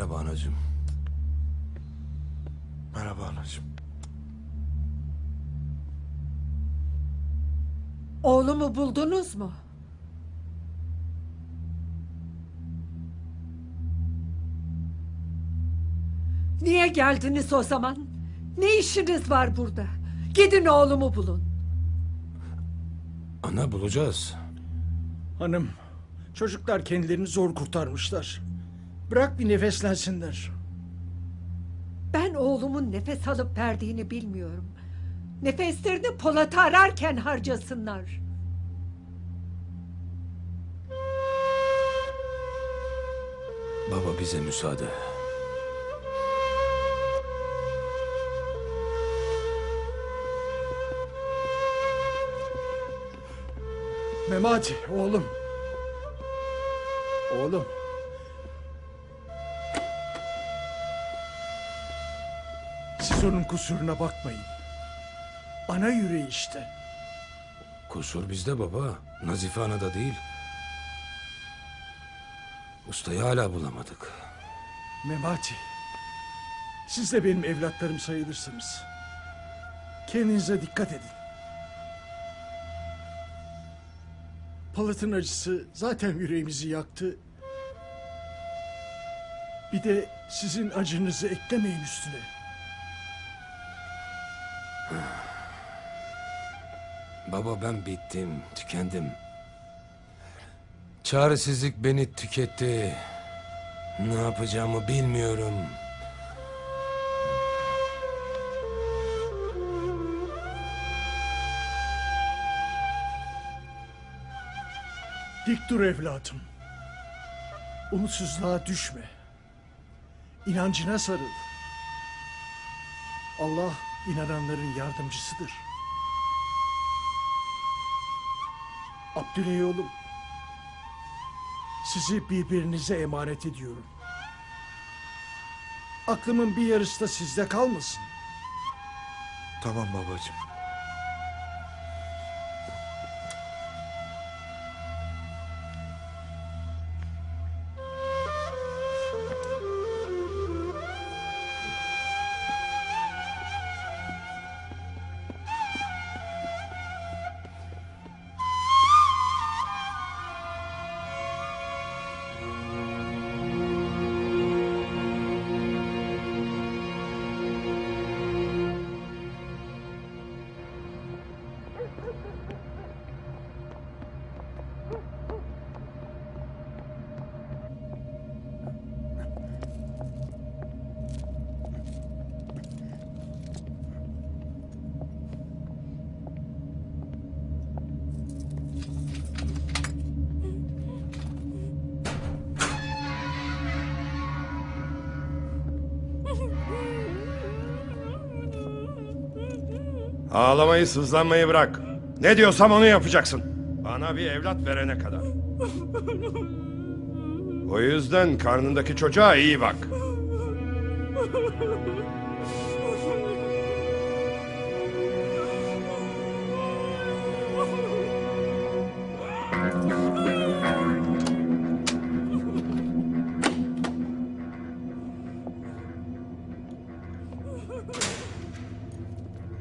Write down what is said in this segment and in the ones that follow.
Merhaba anacığım. Merhaba anacığım. Oğlumu buldunuz mu? Niye geldiniz o zaman? Ne işiniz var burada? Gidin oğlumu bulun. Ana bulacağız. Hanım, çocuklar kendilerini zor kurtarmışlar. Bırak bir nefeslensinler. Ben oğlumun nefes alıp verdiğini bilmiyorum. Nefeslerini Polat'ı ararken harcasınlar. Baba bize müsaade. Memati, oğlum. Oğlum. Onun kusuruna bakmayın. Ana yüreği işte. Kusur bizde baba. Nazife anada değil. Ustayı hala bulamadık. Memati. Siz de benim evlatlarım sayılırsınız. Kendinize dikkat edin. Palat'ın acısı zaten yüreğimizi yaktı. Bir de sizin acınızı eklemeyin üstüne. Baba ben bittim, tükendim. Çaresizlik beni tüketti. Ne yapacağımı bilmiyorum. Dik dur evladım. Umutsuzluğa düşme. İnancına sarıl. Allah inananların yardımcısıdır. Abdüley oğlum. Sizi birbirinize emanet ediyorum. Aklımın bir yarısı da sizde kalmasın. Tamam babacığım. Ağlamayı sızlanmayı bırak. Ne diyorsam onu yapacaksın. Bana bir evlat verene kadar. O yüzden karnındaki çocuğa iyi bak.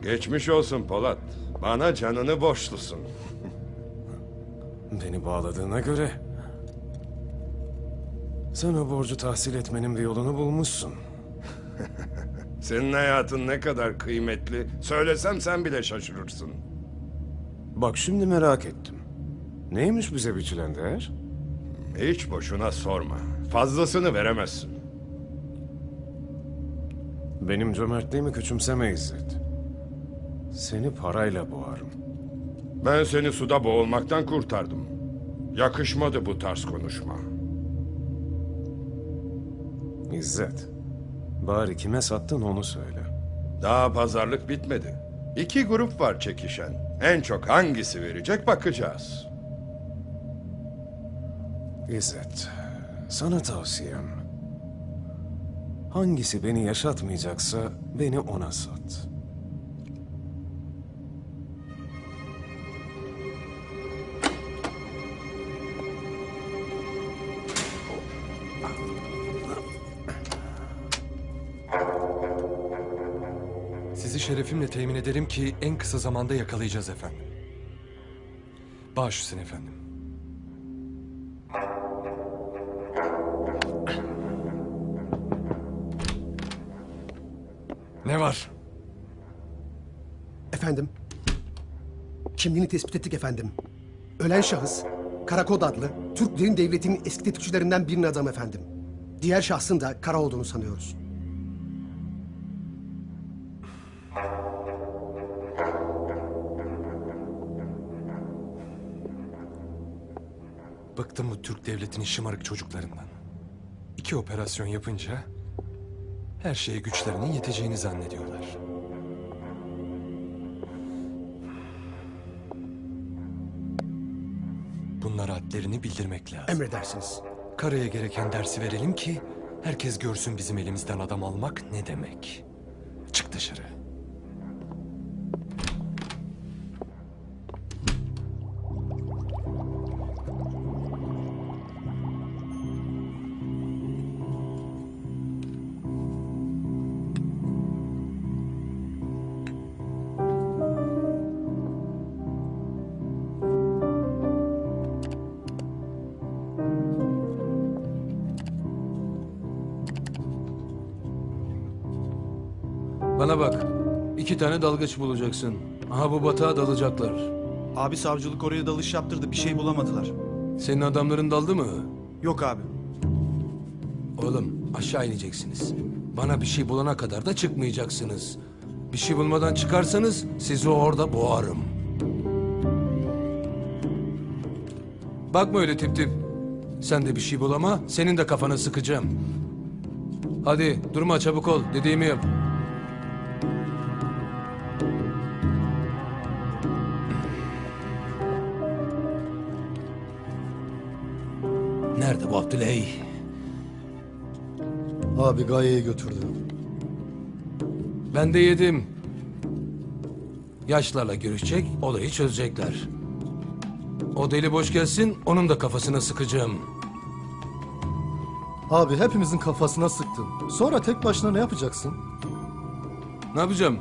Geçmiş olsun Polat. Bana canını borçlusun. Beni bağladığına göre... Sen o borcu tahsil etmenin bir yolunu bulmuşsun. Senin hayatın ne kadar kıymetli. Söylesem sen bile şaşırırsın. Bak şimdi merak ettim. Neymiş bize biçilen değer? Hiç boşuna sorma. Fazlasını veremezsin. Benim cömertliğimi küçümseme İzzet. Seni parayla boğarım. Ben seni suda boğulmaktan kurtardım. Yakışmadı bu tarz konuşma. İzzet. Bari kime sattın onu söyle. Daha pazarlık bitmedi. İki grup var çekişen. En çok hangisi verecek bakacağız. İzzet. Sana tavsiyem. Hangisi beni yaşatmayacaksa beni ona sat. Şerefimle temin ederim ki en kısa zamanda yakalayacağız efendim. Baş üstüne efendim. Ne var? Efendim? Kimliğini tespit ettik efendim. Ölen şahıs, Karakod adlı Türklerin devletinin eski tetikçilerinden birinin adamı efendim. Diğer şahsın da Kara olduğunu sanıyoruz. Bıktım bu Türk devletinin şımarık çocuklarından. İki operasyon yapınca her şeye güçlerinin yeteceğini zannediyorlar. Bunlara hadlerini bildirmek lazım. Emredersiniz. Karaya gereken dersi verelim ki herkes görsün bizim elimizden adam almak ne demek. Çık dışarı. Bana bak. iki tane dalgıç bulacaksın. Aha bu batağa dalacaklar. Abi savcılık oraya dalış yaptırdı bir şey bulamadılar. Senin adamların daldı mı? Yok abi. Oğlum aşağı ineceksiniz. Bana bir şey bulana kadar da çıkmayacaksınız. Bir şey bulmadan çıkarsanız sizi orada boğarım. Bakma öyle tip tip. Sen de bir şey bulama, senin de kafana sıkacağım. Hadi durma çabuk ol, dediğimi yap. Nerede bu Abdüley? Abi Gaye'yi götürdü. Ben de yedim. Yaşlarla görüşecek, olayı çözecekler. O deli boş gelsin, onun da kafasına sıkacağım. Abi hepimizin kafasına sıktın. Sonra tek başına ne yapacaksın? Ne yapacağım?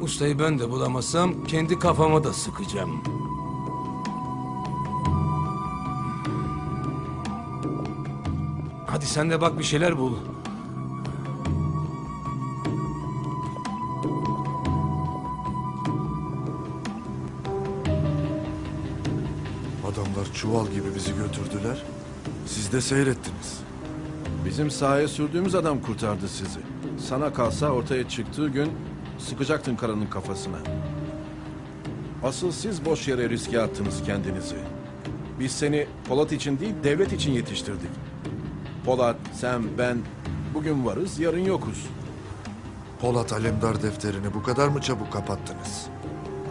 Ustayı ben de bulamazsam kendi kafama da sıkacağım. Hadi sen de bak bir şeyler bul. Adamlar çuval gibi bizi götürdüler. Siz de seyrettiniz. Bizim sahaya sürdüğümüz adam kurtardı sizi. Sana kalsa ortaya çıktığı gün sıkacaktın karanın kafasına. Asıl siz boş yere riske attınız kendinizi. Biz seni Polat için değil devlet için yetiştirdik. Polat, sen, ben bugün varız yarın yokuz. Polat Alemdar defterini bu kadar mı çabuk kapattınız?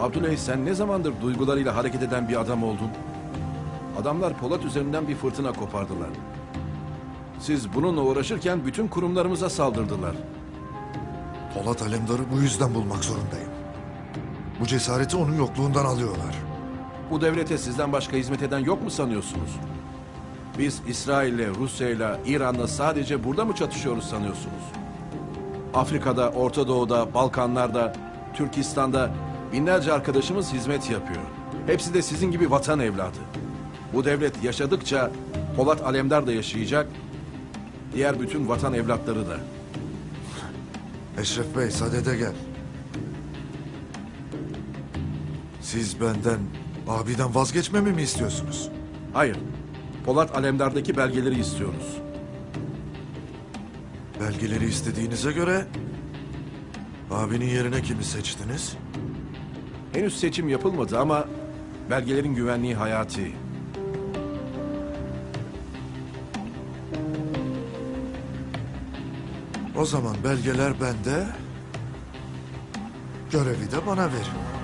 Abdüley sen ne zamandır duygularıyla hareket eden bir adam oldun? Adamlar Polat üzerinden bir fırtına kopardılar. Siz bununla uğraşırken bütün kurumlarımıza saldırdılar. Polat Alemdar'ı bu yüzden bulmak zorundayım. Bu cesareti onun yokluğundan alıyorlar. Bu devlete sizden başka hizmet eden yok mu sanıyorsunuz? Biz İsrail'le, Rusya'yla, İran'la sadece burada mı çatışıyoruz sanıyorsunuz? Afrika'da, Orta Doğu'da, Balkanlar'da, Türkistan'da binlerce arkadaşımız hizmet yapıyor. Hepsi de sizin gibi vatan evladı. Bu devlet yaşadıkça Polat Alemdar da yaşayacak, diğer bütün vatan evlatları da. Eşref Bey sadede gel. Siz benden, abiden vazgeçmemi mi istiyorsunuz? Hayır, Polat Alemdar'daki belgeleri istiyoruz. Belgeleri istediğinize göre abinin yerine kimi seçtiniz? Henüz seçim yapılmadı ama belgelerin güvenliği hayati. O zaman belgeler bende, görevi de bana verin.